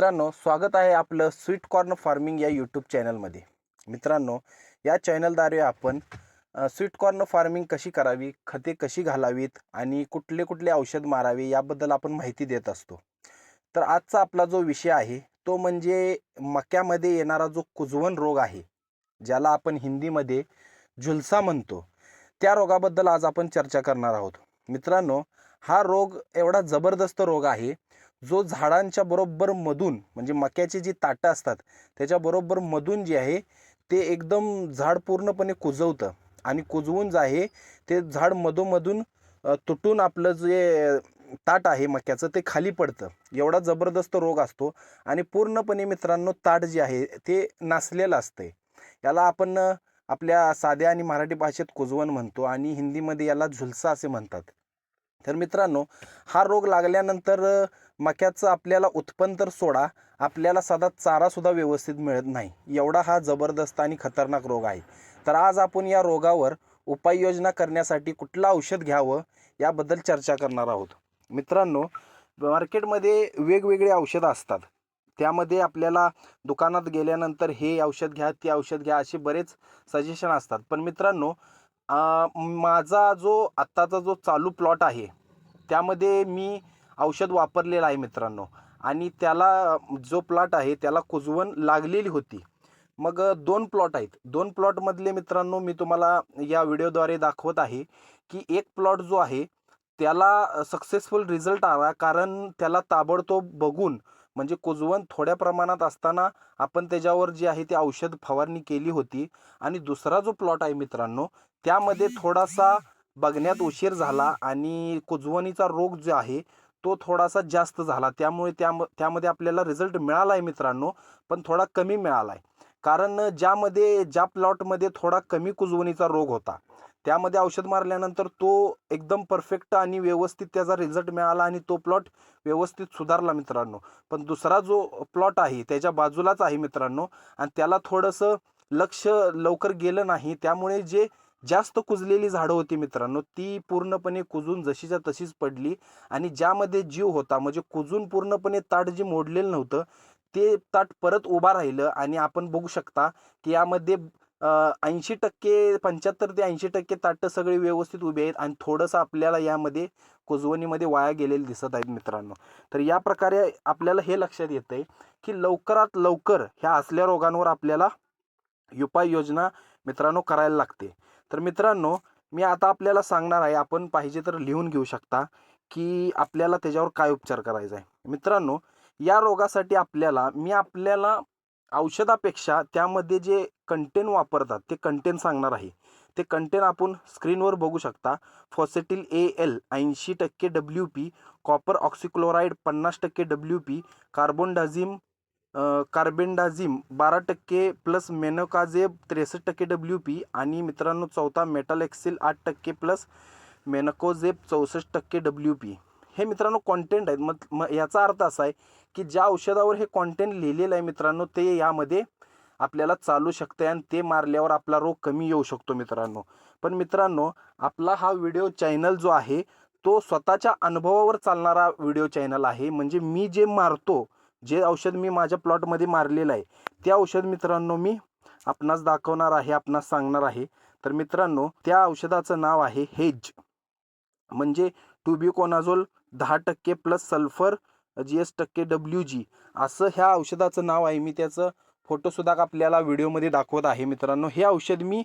मित्रांनो स्वागत आहे आपलं स्वीट कॉर्न फार्मिंग या यूट्यूब चॅनलमध्ये. मित्रांनो या चॅनलद्वारे आपण स्वीट कॉर्न फार्मिंग कशी करावी खते कशी घालावीत आणि कुठले कुठले औषध मारावे याबद्दल आपण माहिती देत असतो. तर आजचा आपला जो विषय आहे तो म्हणजे मक्यामध्ये येणारा जो कुजवण रोग आहे ज्याला आपण हिंदीमध्ये झुलसा म्हणतो त्या रोगाबद्दल आज आपण चर्चा करणार आहोत. मित्रांनो हा रोग एवढा जबरदस्त रोग आहे जो झाडांच्या बरोबर मधून म्हणजे मक्याची जी ताटं असतात त्याच्याबरोबर मधून जे आहे ते एकदम झाड पूर्णपणे कुजवतं. आणि कुजवून जे आहे ते झाड मधोमधून तुटून आपलं जे ताट आहे मक्याचं ते खाली पडतं. एवढा जबरदस्त रोग असतो. आणि पूर्णपणे मित्रांनो ताट जे आहे ते नासलेलं असते याला आपण आपल्या साध्या आणि मराठी भाषेत कुजवण म्हणतो आणि हिंदीमध्ये याला झुलसा असे म्हणतात. तर मित्रांनो हा रोग लागल्यानंतर मक्याचं आपल्याला उत्पन्न तर सोडा आपल्याला सदा चारासुद्धा व्यवस्थित मिळत नाही. एवढा हा जबरदस्त आणि खतरनाक रोग आहे. तर आज आपण या रोगावर उपाययोजना करण्यासाठी कुठलं औषध घ्यावं याबद्दल चर्चा करणार आहोत. मित्रांनो मार्केटमध्ये वेगवेगळे औषधं असतात. त्यामध्ये आपल्याला दुकानात गेल्यानंतर हे औषध घ्या ते औषध घ्या असे बरेच सजेशन असतात. पण मित्रांनो माझा जो आत्ताचा जो चालू प्लॉट आहे त्यामध्ये मी औषध वापरलेलं आहे मित्रांनो. आणि त्याला जो प्लॉट आहे त्याला कुजवण लागलेली होती. मग दोन प्लॉट आहेत. दोन प्लॉटमधले मित्रांनो मी तुम्हाला या व्हिडिओद्वारे दाखवत आहे की एक प्लॉट जो आहे त्याला सक्सेसफुल रिझल्ट आला कारण त्याला ताबडतोब बघून म्हणजे कुजवण थोड्या प्रमाणात असताना आपण त्याच्यावर जे आहे ते औषध फवारणी केली होती. आणि दुसरा जो प्लॉट आहे मित्रांनो त्यामध्ये थोडासा बघण्यात उशीर झाला आणि कुजवणीचा रोग जो आहे तो थोडासा जास्त झाला. त्यामुळे त्या त्यामध्ये आपल्याला रिझल्ट मिळाला आहे मित्रांनो पण थोडा कमी मिळाला आहे कारण ज्यामध्ये ज्या प्लॉटमध्ये थोडा कमी कुजवणीचा रोग होता त्यामध्ये औषध मारल्यानंतर तो एकदम परफेक्ट आणि व्यवस्थित त्याचा रिझल्ट मिळाला आणि तो प्लॉट व्यवस्थित सुधारला मित्रांनो. पण दुसरा जो प्लॉट आहे त्याच्या बाजूलाच आहे मित्रांनो आणि त्याला थोडंसं लक्ष लवकर गेलं नाही. त्यामुळे जे जास्त कुजलेली झाडं होती मित्रांनो ती पूर्णपणे कुजून जशीच्या तशीच पडली आणि ज्यामध्ये जीव होता म्हणजे कुजून पूर्णपणे ताट जे मोडलेलं नव्हतं ते ताट परत उभा राहिलं आणि आपण बघू शकता की यामध्ये ऐंशी टक्के पंच्याहत्तर ते ऐंशी टक्के ताटं सगळे व्यवस्थित उभे आहेत आणि थोडंसं आपल्याला यामध्ये कुजवणीमध्ये वाया गेलेले दिसत आहेत मित्रांनो. तर या प्रकारे आपल्याला हे लक्षात येतं आहे की लवकरात लवकर ह्या असल्या रोगांवर आपल्याला उपाययोजना मित्रांनो करायला लागते. तर मित्रांनो मी आता आपल्याला सांगणार आहे आपण पाहिजे तर लिहून घेऊ शकता की आपल्याला त्याच्यावर काय उपचार करायचा आहे. मित्रांनो या रोगासाठी आपल्याला मी आपल्याला औषधापेक्षा त्यामध्ये जे कंटेन वापरतात ते कंटेन सांगणार आहे. ते कंटेन आपण स्क्रीनवर बघू शकता. फॉसेटिल ए एल ऐंशी टक्के डब्ल्यू पी कॉपर ऑक्सिक्लोराईड पन्नास टक्के डब्ल्यू पी कार्बोनडाझिम कार्बेंडाझिम बारा टक्के प्लस मेनोकाझेब त्रेसष्ट टक्के डब्ल्यू पी आणि मित्रांनो चौथा मेटल एक्सिल आठ टक्के प्लस मेनकोझेब चौसष्ट टक्के डब्ल्यू पी हे मित्रांनो कॉन्टेंट आहेत. मग मग याचा अर्थ असा आहे की ज्या औषधावर हे कॉन्टेंट लिहिलेलं आहे मित्रांनो ते यामध्ये आपल्याला चालू शकते आणि ते मारल्यावर आपला रोग कमी येऊ शकतो मित्रांनो. पण मित्रांनो आपला हा व्हिडिओ चॅनल जो आहे तो स्वतःच्या अनुभवावर चालणारा व्हिडिओ चॅनल आहे. म्हणजे मी जे मारतो जे औषध मी माझ्या प्लॉटमध्ये मारलेलं आहे ते औषध मित्रांनो मी आपणास दाखवणार आहे आपणास सांगणार आहे. तर मित्रांनो त्या औषधाचं नाव आहे हेज. म्हणजे टुबिकोनाझोल दहा टक्के प्लस सल्फर जी एस टक्के डब्ल्यू जी असं ह्या औषधाचं नाव आहे. मी त्याचं फोटोसुद्धा आपल्याला व्हिडिओमध्ये दाखवत आहे मित्रांनो. हे औषध मी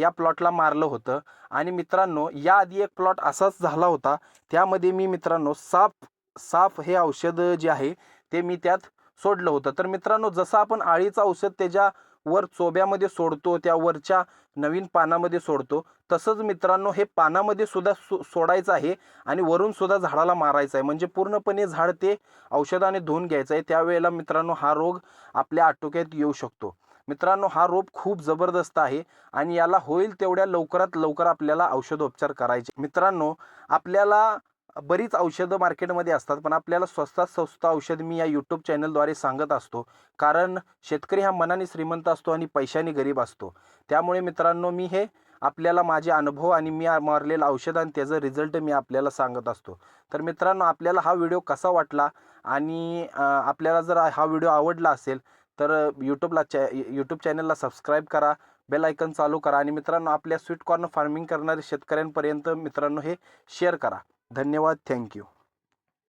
या प्लॉटला मारलं होतं. आणि मित्रांनो याआधी एक प्लॉट असाच झाला होता. त्यामध्ये मी मित्रांनो साफ साफ हे औषध जे आहे ते मी त्यात सोडलं होतं. तर मित्रांनो जसं आपण आळीचं औषध त्याच्या वर चोब्यामध्ये सोडतो त्या वरच्या नवीन पानामध्ये सोडतो तसंच मित्रांनो हे पानामध्ये सुद्धा सो सोडायचं आहे आणि वरून सुद्धा झाडाला मारायचं आहे. म्हणजे पूर्णपणे झाड ते औषधाने धुवून घ्यायचं आहे. त्यावेळेला मित्रांनो हा रोग आपल्या आटोक्यात येऊ शकतो. मित्रांनो हा रोग खूप जबरदस्त आहे आणि याला होईल तेवढ्या लवकरात लवकर आपल्याला औषधोपचार करायचे. मित्रांनो आपल्याला बरीच औषधं मार्केटमध्ये असतात पण आपल्याला स्वस्तात स्वस्त औषध मी या यूट्यूब चॅनलद्वारे सांगत असतो. कारण शेतकरी हा मनाने श्रीमंत असतो आणि पैशाने गरीब असतो. त्यामुळे मित्रांनो मी हे आपल्याला माझे अनुभव आणि मी मारलेलं औषध आणि त्याचं रिझल्ट मी आपल्याला सांगत असतो. तर मित्रांनो आपल्याला हा व्हिडिओ कसा वाटला आणि आपल्याला जर हा व्हिडिओ आवडला असेल तर यूट्यूबला चॅ यूट्यूब चॅनलला सबस्क्राईब करा बेल आयकन चालू करा आणि मित्रांनो आपल्या स्वीट कॉर्न फार्मिंग करणाऱ्या शेतकऱ्यांपर्यंत मित्रांनो हे शेअर करा. धन्यवाद. थँक्यू.